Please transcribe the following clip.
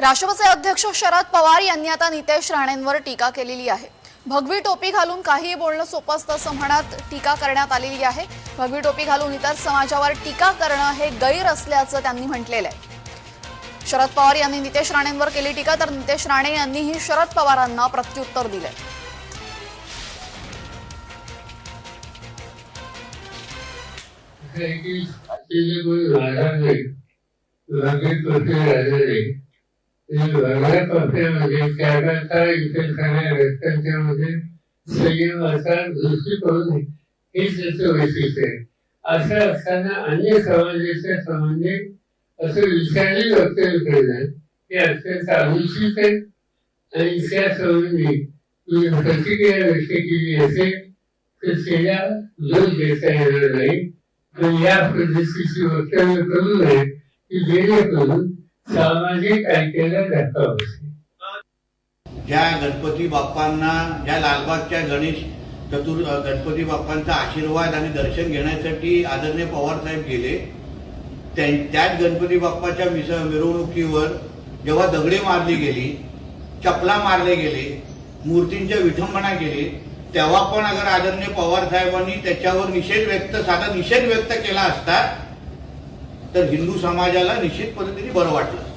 राष्ट्रवादीचे अध्यक्ष शरद पवार यांनी आता नितेश राणेंवर टीका केलेली आहे. भगवी टोपी घालून काहीही बोलणं सोपं असतं असं म्हणत टीका करण्यात आलेली आहे. भगवी टोपी घालून इतर समाजावर टीका करणं हे गैर असल्याचं त्यांनी म्हटलेलं आहे. शरद पवार यांनी नितेश राणेंवर केली टीका तर नितेश राणे यांनीही शरद पवारांना प्रत्युत्तर दिलंय. की ते जे कोणी इतर सगळ्या रस्त्यांच्या संयम असा दृष्टिकोन आहे. हेच त्याचं वैशिष्ट्य आहे असं असताना अन्य समाजाच्या संबंधी असं विचारही वक्तव्य करणं हे अत्यंत अनुचित आहे आणि त्या संबंधी तुम्ही प्रतिक्रिया व्यक्त केली असेल तर त्याला दोष देता येणार नाही तर या पद्धतीची वक्तव्य करू नये की जेणेकरून सामाजिक ऐक्याला करता ज्या गणपती बाप्पांना ज्या लालबागच्या गणेश चतुर गणपती बाप्पांचा आशीर्वाद आणि दर्शन घेण्यासाठी आदरणीय पवार साहेब गेले त्याच गणपती बाप्पाच्या मिस मिरवणुकीवर जेव्हा दगडे मारली गेली चपला मारले गेले मूर्तींच्या विठंबना केली तेव्हा पण अगर आदरणीय पवार साहेबांनी त्याच्यावर निषेध व्यक्त साधा निषेध व्यक्त केला असता तर हिंदू समाजाला निश्चित पद्धतीने बरं वाटलं.